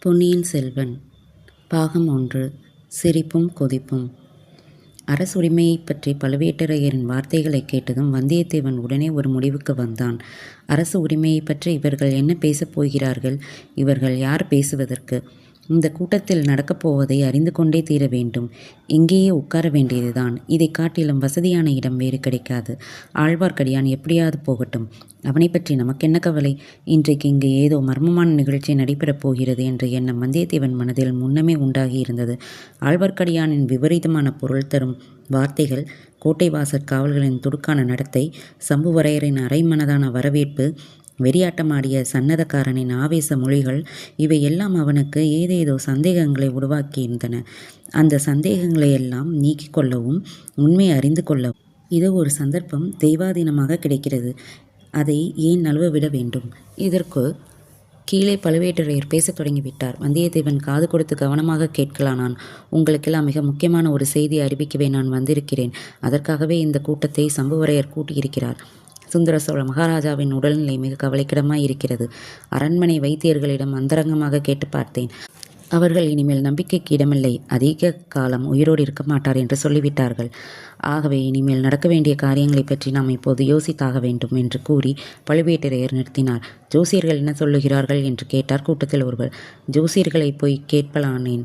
பொன்னியின் செல்வன். பாகம் ஒன்று சிரிப்பும் கொதிப்பும். அரசுரிமையை பற்றி பழுவேட்டரையரின் வார்த்தைகளைக் கேட்டதும் வந்தியத்தேவன் உடனே ஒரு முடிவுக்கு வந்தான். அரசு உரிமையைப் பற்றி இவர்கள் என்ன பேசப் போகிறார்கள்? இவர்கள் யார் பேசுவதற்கு? இந்த கூட்டத்தில் நடக்கப் போவதை அறிந்து கொண்டே தீர வேண்டும். இங்கேயே உட்கார வேண்டியதுதான். இதை காட்டிலும் வசதியான இடம் வேறு கிடைக்காது. ஆழ்வார்க்கடியான் எப்படியாவது போகட்டும். அவனை பற்றி நமக்கென்ன கவலை? இன்றைக்கு இங்கு ஏதோ மர்மமான நிகழ்ச்சி நடைபெறப் போகிறது என்ற எண்ணம் வந்தியத்தேவன் மனதில் முன்னமே உண்டாகி இருந்தது. ஆழ்வார்க்கடியானின் விபரீதமான பொருள் தரும் வார்த்தைகள் கோட்டை வாசற் காவல்களின் துடுக்கான நடத்தை சம்புவரையரின் அரைமனதான வரவேற்பு வெறியாட்டமாடிய சன்னதக்காரனின் ஆவேச மொழிகள் இவையெல்லாம் அவனுக்கு ஏதேதோ சந்தேகங்களை உருவாக்கியிருந்தன அந்த சந்தேகங்களை எல்லாம் நீக்கிக் கொள்ளவும் உண்மை அறிந்து கொள்ளவும். இது ஒரு சந்தர்ப்பம் தெய்வாதீனமாக கிடைக்கிறது. அதை ஏன் நழுவ விட வேண்டும்? இதற்கு கீழே பழுவேட்டரையர் பேசத் தொடங்கிவிட்டார். வந்தியத்தேவன் காது கொடுத்து கவனமாக கேட்கலானான். உங்களுக்கெல்லாம் மிக முக்கியமான ஒரு செய்தி அறிவிக்கவே நான் வந்திருக்கிறேன். அதற்காகவே இந்த கூட்டத்தை சம்புவரையர் கூட்டியிருக்கிறார். சுந்தர சோழ மகாராஜாவின் உடல்நிலை மிக கவலைக்கிடமாய் இருக்கிறது. அரண்மனை வைத்தியர்களிடம் அந்தரங்கமாக கேட்டு பார்த்தேன். அவர்கள் இனிமேல் நம்பிக்கைக்கு இடமில்லை. அதிக காலம் உயிரோடு இருக்க மாட்டார் என்று சொல்லிவிட்டார்கள். ஆகவே இனிமேல் நடக்க வேண்டிய காரியங்களை பற்றி நாம் இப்போது யோசித்தாக வேண்டும் என்று கூறி பழுவேட்டரையர் நிறுத்தினார். ஜோசியர்கள் என்ன சொல்லுகிறார்கள்? என்று கேட்டார் கூட்டத்தில் ஒருவர். ஜோசியர்களை போய் கேட்பலானேன்.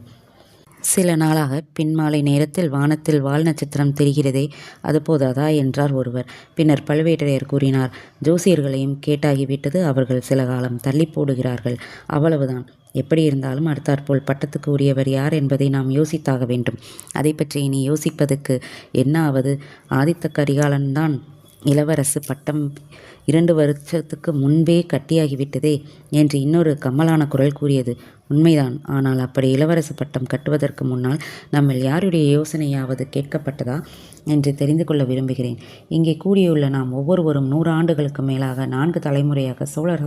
சில நாளாக பின்மாலை நேரத்தில் வானத்தில் வால் நட்சத்திரம் தெரிகிறதே அது போதாதா என்றார் ஒருவர். பின்னர் பழுவேட்டரையர் கூறினார் ஜோசியர்களையும் கேட்டாகிவிட்டது அவர்கள் சில காலம் தள்ளி போடுகிறார்கள். அவ்வளவுதான். எப்படி இருந்தாலும் அடுத்தாற்போல் பட்டத்துக்கு உரியவர் யார் என்பதை நாம் யோசித்தாக வேண்டும். அதை பற்றி இனி யோசிப்பதற்கு என்ன ஆவது ஆதித்த கரிகாலன்தான் இளவரசு பட்டம் இரண்டு வருஷத்துக்கு முன்பே கட்டியாகிவிட்டதே என்று இன்னொரு கம்மலான குரல் கூறியது. உண்மைதான். ஆனால் அப்படி இளவரசு பட்டம் கட்டுவதற்கு முன்னால் நம்மில் யாருடைய யோசனையாவது கேட்கப்பட்டதா என்று தெரிந்து கொள்ள விரும்புகிறேன். இங்கே கூடியுள்ள நாம் ஒவ்வொருவரும் நூறு ஆண்டுகளுக்கு மேலாக நான்கு தலைமுறையாக சோழர்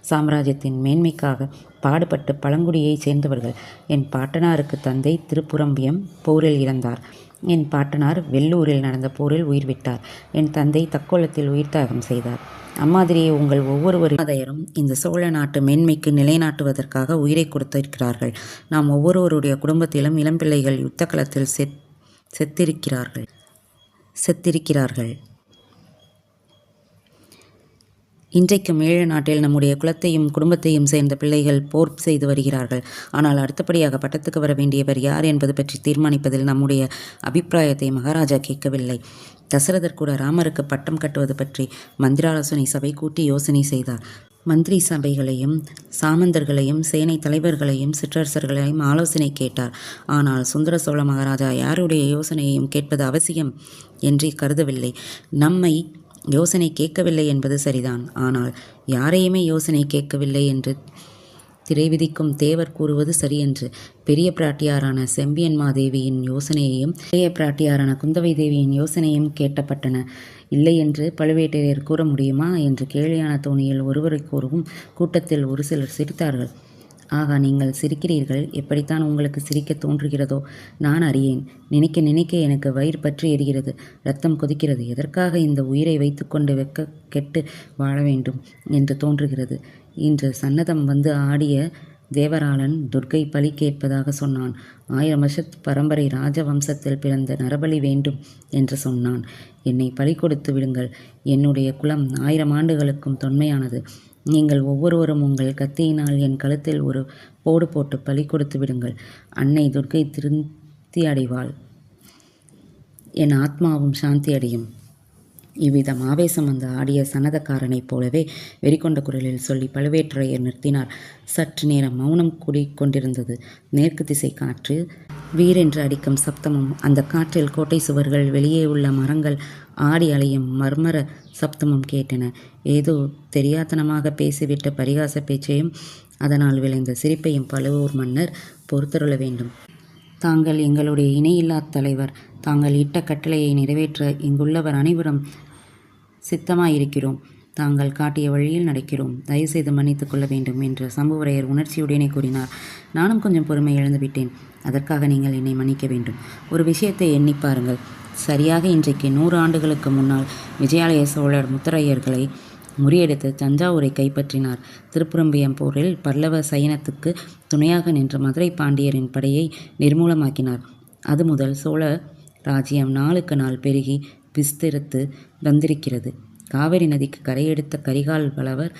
சாம்ராஜ்யத்தின் மேன்மைக்காக பாடுபட்டு பழங்குடியைச் சேர்ந்தவர்கள். என் பாட்டனாருக்கு தந்தை திருப்புரம்பியம் போரில் இறந்தார். என் பாட்டனார் வெள்ளூரில் நடந்த போரில் உயிர் விட்டார். என் தந்தை தக்கோலத்தில் உயிர் தியாகம் செய்தார். அம்மாதிரியே உங்கள் ஒவ்வொருவரும் இந்த சோழ நாட்டு மேன்மைக்கு நிலைநாட்டுவதற்காக உயிரை கொடுத்திருக்கிறார்கள். நாம் ஒவ்வொருவருடைய குடும்பத்திலும் இளம்பிள்ளைகள் யுத்த களத்தில் செத் செத்திருக்கிறார்கள். செத்திருக்கிறார்கள். இன்றைக்கும் ஈழ நாட்டில் நம்முடைய குலத்தையும் குடும்பத்தையும் சேர்ந்த பிள்ளைகள் போர் செய்து வருகிறார்கள். ஆனால் அடுத்தபடியாக பட்டத்துக்கு வர வேண்டியவர் யார் என்பது பற்றி தீர்மானிப்பதில் நம்முடைய அபிப்பிராயத்தை மகாராஜா கேட்கவில்லை. தசரதர் கூட ராமருக்கு பட்டம் கட்டுவது பற்றி மந்திராலோசனை சபை கூட்டி யோசனை செய்தார். மந்திரி சபைகளையும் சாமந்தர்களையும் சேனை தலைவர்களையும் சிற்றரசர்களையும் ஆலோசனை கேட்டார். ஆனால் சுந்தர சோழ மகாராஜா யாருடைய யோசனையையும் கேட்பது அவசியம் என்று கருதவில்லை. நம்மை யோசனை கேட்கவில்லை என்பது சரிதான். ஆனால் யாரையுமே யோசனை கேட்கவில்லை என்று திரை விதிக்கும் தேவர் கூறுவது சரியென்று பெரிய பிராட்டியாரான செம்பியன் மாதேவியின் யோசனையையும் இளைய பிராட்டியாரான குந்தவை தேவியின் யோசனையும் கேட்டப்பட்டன. இல்லை என்று பழுவேட்டரையர் கூற முடியுமா? என்று கேலியான தோணியில் ஒருவரை கூறவும் கூட்டத்தில் ஒரு சிலர் சிரித்தார்கள். ஆகா நீங்கள் சிரிக்கிறீர்கள். எப்படித்தான் உங்களுக்கு சிரிக்க தோன்றுகிறதோ நான் அறியேன். நினைக்க நினைக்க எனக்கு வயிறு பற்றி எரிகிறது. ரத்தம் கொதிக்கிறது. எதற்காக இந்த உயிரை வைத்துக்கொண்டு வெக்க கெட்டு வாழ வேண்டும் என்று தோன்றுகிறது? இன்று சன்னதம் வந்து ஆடிய தேவராளன் துர்க்கை பலி கேட்பதாக சொன்னான். ஆயிரம் வருஷத்து பரம்பரை ராஜவம்சத்தில் பிறந்த நரபலி வேண்டும் என்று சொன்னான். என்னை பலி கொடுத்து விடுங்கள். என்னுடைய குலம் ஆயிரம் ஆண்டுகளுக்கும் தொன்மையானது. நீங்கள் ஒவ்வொருவரும் உங்கள் கத்தியினால் என் கழுத்தில் ஒரு போடு போட்டு பலி கொடுத்து விடுங்கள். அன்னை துர்க்கை திருப்தி அடைவாள். என் ஆத்மாவும் சாந்தி அடையும். இவ்விதம் ஆவேசம் வந்து ஆடிய சனதக்காரனைப் போலவே வெறிக்கொண்ட குரலில் சொல்லி பழுவேற்றையர் நிறுத்தினார். சற்று நேரம் மௌனம் கூடிக்கொண்டிருந்தது. மேற்கு திசை காற்று வீரென்று அடிக்கும் சப்தமும் அந்த காற்றில் கோட்டை சுவர்கள் வெளியே உள்ள மரங்கள் ஆடி அலையும் மர்மர சப்தமும் கேட்டன. ஏதோ தெரியாத்தனமாக பேசிவிட்ட பரிகாச பேச்சையும் அதனால் விளைந்த சிரிப்பையும் பழுவூர் மன்னர் பொறுத்தருள வேண்டும். தாங்கள் எங்களுடைய இணையில்லா தலைவர். தாங்கள் இட்ட கட்டளையை நிறைவேற்ற இங்குள்ளவர் அனைவரும் சித்தமாயிருக்கிறோம். தாங்கள் காட்டிய வழியில் நடக்கிறோம். தயவுசெய்து மன்னித்துக் கொள்ள வேண்டும் என்று சம்புவரையர் உணர்ச்சியுடனே கூறினார். நானும் கொஞ்சம் பொறுமை இழந்துவிட்டேன் அதற்காக நீங்கள் என்னை மன்னிக்க வேண்டும். ஒரு விஷயத்தை எண்ணி பாருங்கள். சரியாக இன்றைக்கு நூறு ஆண்டுகளுக்கு முன்னால் விஜயாலய சோழர் முத்தரையர்களை முறியடித்து தஞ்சாவூரை கைப்பற்றினார். திருப்புறம்பியம் போரில் பல்லவ சயனத்துக்கு துணையாக நின்ற மதுரை பாண்டியரின் படையை நிர்மூலமாக்கினார். அது முதல் சோழ ராஜ்யம் நாளுக்கு நாள் பெருகி விஸ்தரித்து வந்திருக்கிறது. காவிரி நதிக்கு கரையெடுத்த கரிகால் வளவர்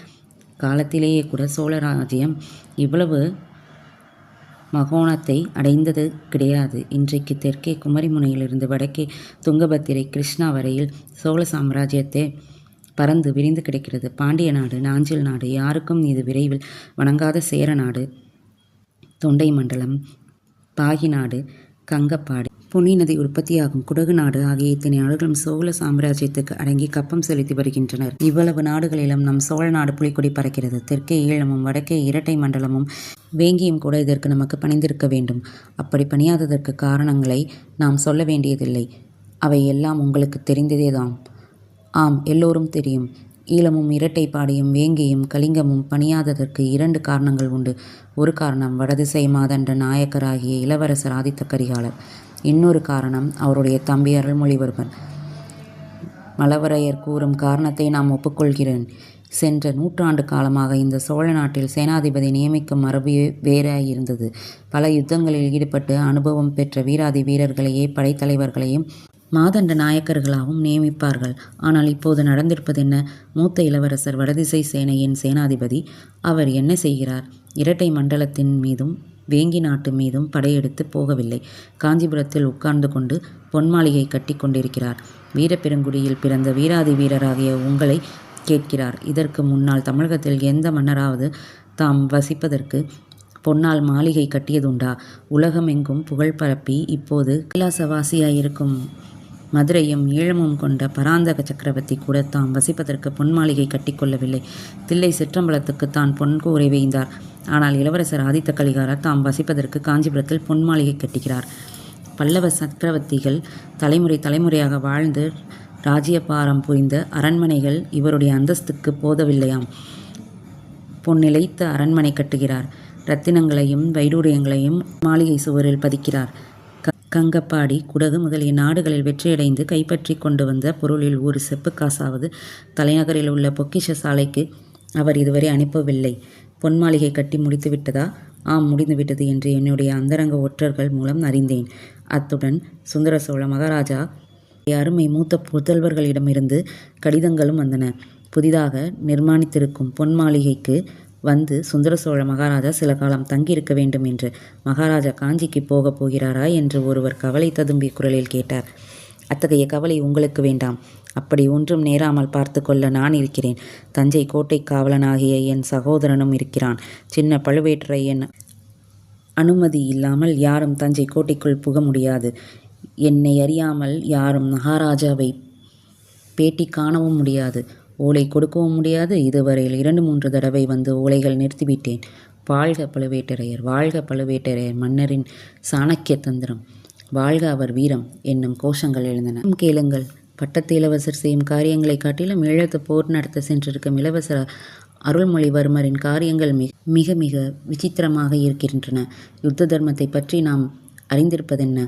காலத்திலேயே கூட சோழ ராஜ்யம் இவ்வளவு மகோணத்தை அடைந்தது கிடையாது. இன்றைக்கு தெற்கே குமரிமுனையிலிருந்து வடக்கே துங்கபத்திரை கிருஷ்ணா வரையில் சோழ சாம்ராஜ்யத்தை பறந்து விரிந்து கிடக்கிறது. பாண்டிய நாடு நாஞ்சில் நாடு யாருக்கும் இது விரைவில் வணங்காத சேர நாடு. தொண்டை மண்டலம் பாகி நாடு கங்கப்பாடு பொன்னி நதி உற்பத்தியாகும் குடகு நாடு ஆகிய இத்தனை நாடுகளும் சோழ சாம்ராஜ்யத்துக்கு அடங்கி கப்பம் செலுத்தி வருகின்றனர். இவ்வளவு நாடுகளிலும் நம் சோழ நாடு புலிக்கொடி பறக்கிறது. தெற்கே ஈழமும் வடக்கே இரட்டை மண்டலமும் வேங்கியும் கூட இதற்கு நமக்கு பணிந்திருக்க வேண்டும். அப்படி பணியாததற்கு காரணங்களை நாம் சொல்ல வேண்டியதில்லை. அவை எல்லாம் உங்களுக்கு தெரிந்ததேதாம். ஆம் எல்லோரும் தெரியும். ஈழமும் இரட்டைப்பாடியும் வேங்கியும் கலிங்கமும் பணியாததற்கு இரண்டு காரணங்கள் உண்டு. ஒரு காரணம் வடதிசை மாதண்ட நாயக்கராகிய இளவரசர் ஆதித்த கரிகாலர். இன்னொரு காரணம் அவருடைய தம்பி அருள்மொழிவர்மன். மலவரையர் கூறும் காரணத்தை நாம் ஒப்புக்கொள்கிறேன். சென்ற நூற்றாண்டு காலமாக இந்த சோழ நாட்டில் சேனாதிபதி நியமிக்கும் மரபு வேறாயிருந்தது. பல யுத்தங்களில் ஈடுபட்டு அனுபவம் பெற்ற வீராதி வீரர்களையே படைத்தலைவர்களையும் மாதண்ட நாயக்கர்களாகவும் நியமிப்பார்கள். ஆனால் இப்போது நடந்திருப்பது என்ன மூத்த இளவரசர் வடதிசை சேனையின் சேனாதிபதி அவர் என்ன செய்கிறார்? இரட்டை மண்டலத்தின் மீதும் வேங்கி நாட்டு மீதும் படையெடுத்து போகவில்லை. காஞ்சிபுரத்தில் உட்கார்ந்து கொண்டு பொன்மாளிகை கட்டி கொண்டிருக்கிறார். வீரப்பெருங்குடியில் பிறந்த வீராதி வீரராகிய உங்களை கேட்கிறார். இதற்கு முன்னால் தமிழகத்தில் எந்த மன்னராவது தாம் வசிப்பதற்கு பொன்னால் மாளிகை கட்டியதுண்டா? உலகமெங்கும் புகழ் பரப்பி இப்போது கைலாசவாசியாயிருக்கும் மதுரையும் ஈழமும் கொண்ட பராந்தக சக்கரவர்த்தி கூட தாம் வசிப்பதற்கு பொன் மாளிகை கட்டிக்கொள்ளவில்லை தில்லை சிற்றம்பலத்துக்கு தான் பொன் கூரை வைந்தார் ஆனால் இளவரசர் ஆதித்த கலிகாரர் தாம் வசிப்பதற்கு காஞ்சிபுரத்தில் பொன் மாளிகை கட்டுகிறார். பல்லவ சக்கரவர்த்திகள் தலைமுறை தலைமுறையாக வாழ்ந்து ராஜ்யபாரம் புரிந்த அரண்மனைகள் இவருடைய அந்தஸ்துக்கு போதவில்லையாம். பொன்னிலைத்த அரண்மனை கட்டுகிறார். ரத்தினங்களையும் வைடூரியங்களையும் மாளிகை சுவரில் பதிக்கிறார். கங்கப்பாடி குடகு முதலிய நாடுகளில் வெற்றியடைந்து கைப்பற்றி கொண்டு வந்த பொருளில் ஒரு செப்பு காசாவது தலைநகரில் உள்ள பொக்கிஷ சாலைக்கு அவர் இதுவரை அனுப்பவில்லை. பொன் மாளிகை கட்டி முடித்து விட்டதா? ஆம் முடிந்துவிட்டது என்று என்னுடைய அந்தரங்க ஒற்றர்கள் மூலம் அறிந்தேன். அத்துடன் சுந்தர சோழ மகாராஜா அருமை மூத்த புதல்வர்களிடமிருந்து கடிதங்களும் வந்தன. புதிதாக நிர்மாணித்திருக்கும் பொன் மாளிகைக்கு வந்து சுந்தர சோழ மகாராஜா சில காலம் தங்கியிருக்க வேண்டும் என்று மகாராஜா காஞ்சிக்கு போகப் போகிறாரா என்று ஒருவர் கவலை ததும்பிய குரலில் கேட்டார். அத்தகைய கவலை உங்களுக்கு வேண்டாம். அப்படி ஒன்றும் நேராமல் பார்த்து கொள்ள நான் இருக்கிறேன். தஞ்சை கோட்டை காவலனாகிய என் சகோதரனும் இருக்கிறான். சின்ன பழுவேற்றையன் அனுமதி இல்லாமல் யாரும் தஞ்சை கோட்டைக்குள் புக முடியாது. என்னை அறியாமல் யாரும் மகாராஜாவை பேட்டி காணவும் முடியாது. ஓலை கொடுக்கவும் முடியாது. இதுவரையில் இரண்டு மூன்று தடவை வந்து ஓலைகள் நிறுத்திவிட்டேன். வாழ்க பழுவேட்டரையர் வாழ்க பழுவேட்டரையர் மன்னரின் சாணக்கிய தந்திரம். வாழ்க அவர் வீரம் என்னும் கோஷங்கள் எழுந்தன. கேளுங்கள். பட்டத்து இளவரசர் செய்யும் காரியங்களை காட்டிலும் ஈழத்து போர் நடத்த சென்றிருக்கும் இளவரசர் அருள்மொழிவர்மரின் காரியங்கள் மிக மிக மிக விசித்திரமாக இருக்கின்றன. யுத்த தர்மத்தை பற்றி நாம் அறிந்திருப்பதென்ன?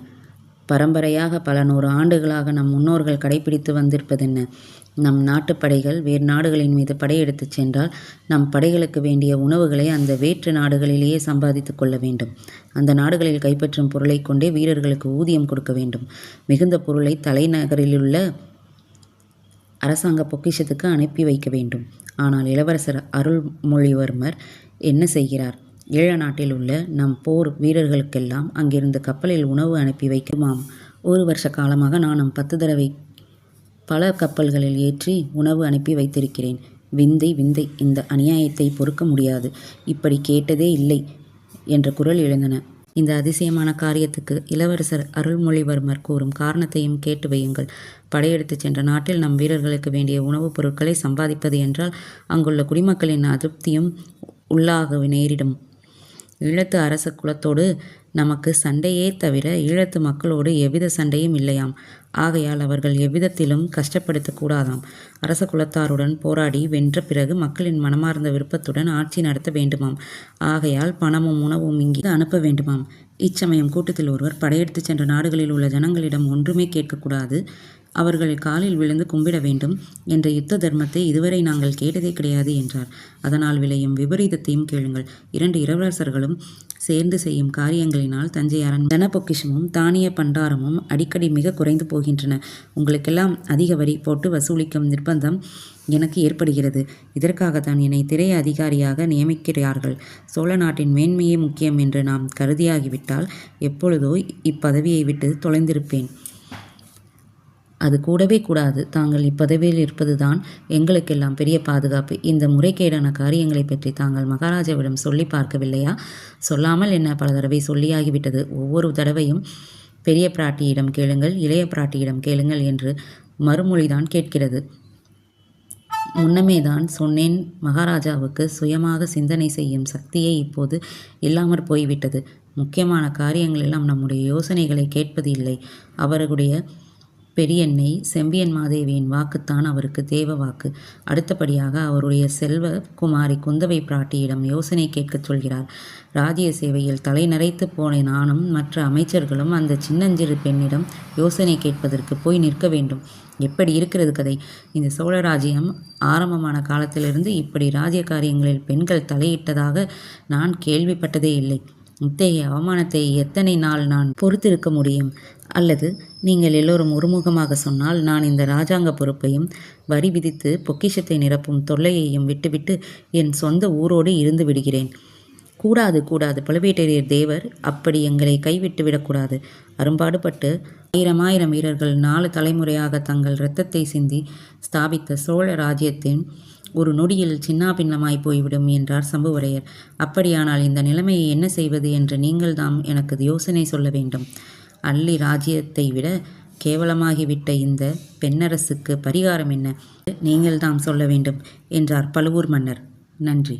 பரம்பரையாக பல நூறு ஆண்டுகளாக நம் முன்னோர்கள் கடைபிடித்து வந்திருப்பதென்ன? நம் நாட்டுப் படைகள் வேறு நாடுகளின் மீது படையெடுத்துச் சென்றால் நம் படைகளுக்கு வேண்டிய உணவுகளை அந்த வேற்று நாடுகளிலேயே சம்பாதித்து கொள்ள வேண்டும். அந்த நாடுகளில் கைப்பற்றும் பொருளை கொண்டே வீரர்களுக்கு ஊதியம் கொடுக்க வேண்டும். மிகுந்த பொருளை தலைநகரிலுள்ள அரசாங்க பொக்கிஷத்துக்கு அனுப்பி வைக்க வேண்டும். ஆனால் இளவரசர் அருள்மொழிவர்மர் என்ன செய்கிறார்? ஈழ நாட்டில் உள்ள நம் போர் வீரர்களுக்கெல்லாம் அங்கிருந்து கப்பலில் உணவு அனுப்பி வைக்குமாம். ஒரு வருஷ காலமாக நானும் பத்து தடவை பல கப்பல்களில் ஏற்றி உணவு அனுப்பி வைத்திருக்கிறேன். விந்தை விந்தை இந்த அநியாயத்தை பொறுக்க முடியாது. இப்படி கேட்டதே இல்லை என்ற குரல் எழுந்தன. இந்த அதிசயமான காரியத்துக்கு இளவரசர் அருள்மொழிவர்மர் கூறும் காரணத்தையும் கேட்டு வையுங்கள். படையெடுத்துச் சென்ற நாட்டில் நம் வீரர்களுக்கு வேண்டிய உணவுப் பொருட்களை சம்பாதிப்பது என்றால் அங்குள்ள குடிமக்களின் அதிருப்தியும் உள்ளாக நேரிடும். ஈழத்து அரச குலத்தோடு நமக்கு சண்டையே தவிர ஈழத்து மக்களோடு எவ்வித சண்டையும் இல்லையாம். ஆகையால் அவர்கள் எவ்விதத்திலும் கஷ்டப்படுத்தக்கூடாதாம் அரச குலத்தாருடன் போராடி வென்ற பிறகு மக்களின் மனமார்ந்த விருப்பத்துடன் ஆட்சி நடத்த வேண்டுமாம். ஆகையால் பணமும் உணவும் இங்கே அனுப்ப வேண்டுமாம். இச்சமயம் கூட்டத்தில் ஒருவர் படையெடுத்துச் சென்ற நாடுகளில் உள்ள ஜனங்களிடம் ஒன்றுமே கேட்கக்கூடாது அவர்கள் காலில் விழுந்து கும்பிட வேண்டும் என்ற யுத்த தர்மத்தை இதுவரை நாங்கள் கேட்டதே கிடையாது என்றார். அதனால் விளையும் விபரீதத்தையும் கேளுங்கள். இரண்டு இளவரசர்களும் சேர்ந்து செய்யும் காரியங்களினால் தஞ்சை அரண் தன பொக்கிஷமும் தானிய பண்டாரமும் அடிக்கடி மிக குறைந்து போகின்றன. உங்களுக்கெல்லாம் அதிக வரி போட்டு வசூலிக்கும் நிர்பந்தம் எனக்கு ஏற்படுகிறது. இதற்காகத்தான் என்னை திரை அதிகாரியாக நியமிக்கிறார்கள். சோழ நாட்டின் மேன்மையே முக்கியம் என்று நாம் கருதியாகிவிட்டால் எப்பொழுதோ இப்பதவியை விட்டு தொலைந்திருப்பேன். அது கூடவே கூடாது. தாங்கள் இப்பதவியில் இருப்பதுதான் எங்களுக்கெல்லாம் பெரிய பாதுகாப்பு. இந்த முறைகேடான காரியங்களை பற்றி தாங்கள் மகாராஜாவிடம் சொல்லி பார்க்கவில்லையா? சொல்லாமல் என்ன பல தடவை சொல்லியாகிவிட்டது. ஒவ்வொரு தடவையும் பெரிய பிராட்டியிடம் கேளுங்கள் இளைய பிராட்டியிடம் கேளுங்கள் என்று மறுமொழிதான் கேட்கிறது. முன்னமே தான் சொன்னேன் மகாராஜாவுக்கு சுயமாக சிந்தனை செய்யும் சக்தியே இப்போது இல்லாமற் போய்விட்டது. முக்கியமான காரியங்களெல்லாம் நம்முடைய யோசனைகளை கேட்பது இல்லை. அவர்களுடைய பெரியன்னை செம்பியன் மாதேவியின் வாக்குத்தான் அவருக்கு தேவ வாக்கு. அடுத்தபடியாக அவருடைய செல்வ குமாரி குந்தவை பிராட்டியிடம் யோசனை கேட்கச் சொல்கிறார். ராஜ்ய சேவையில் தலை நரைத்து போன நானும் மற்ற அமைச்சர்களும் அந்த சின்னஞ்சிறு பெண்ணிடம் யோசனை கேட்பதற்கு போய் நிற்க வேண்டும். எப்படி இருக்கிறது கதை? இந்த சோழ ராஜ்யம் ஆரம்பமான காலத்திலிருந்து இப்படி ராஜ்ய காரியங்களில் பெண்கள் தலையிட்டதாக நான் கேள்விப்பட்டதே இல்லை. இத்தகைய அவமானத்தை எத்தனை நாள் நான் பொறுத்திருக்க முடியும்? அல்லது நீங்கள் எல்லோரும் ஒருமுகமாக சொன்னால் நான் இந்த ராஜாங்க பொறுப்பையும் வரி விதித்து பொக்கிஷத்தை நிரப்பும் தொல்லையையும் விட்டுவிட்டு என் சொந்த ஊரோடு இருந்து விடுகிறேன். கூடாது கூடாது பழுவேட்டரையர் தேவர் அப்படி எங்களை கைவிட்டு விடக்கூடாது. அரும்பாடுபட்டு ஆயிரம் ஆயிரம் வீரர்கள் நாலு தலைமுறையாக தங்கள் இரத்தத்தை சிந்தி ஸ்தாபித்த சோழ ராஜ்யத்தின் ஒரு நொடியில் சின்னாபின்னமாய் போய்விடும் என்றார் சம்புவரையர். அப்படியானால் இந்த நிலைமையை என்ன செய்வது என்று நீங்கள்தாம் எனக்கு யோசனை சொல்ல வேண்டும். அள்ளி ராஜ்யத்தை விட கேவலமாகிவிட்ட இந்த பெண்ணரசுக்கு பரிகாரம் என்ன? நீங்கள்தாம் சொல்ல வேண்டும் என்றார் பழுவூர் மன்னர். நன்றி.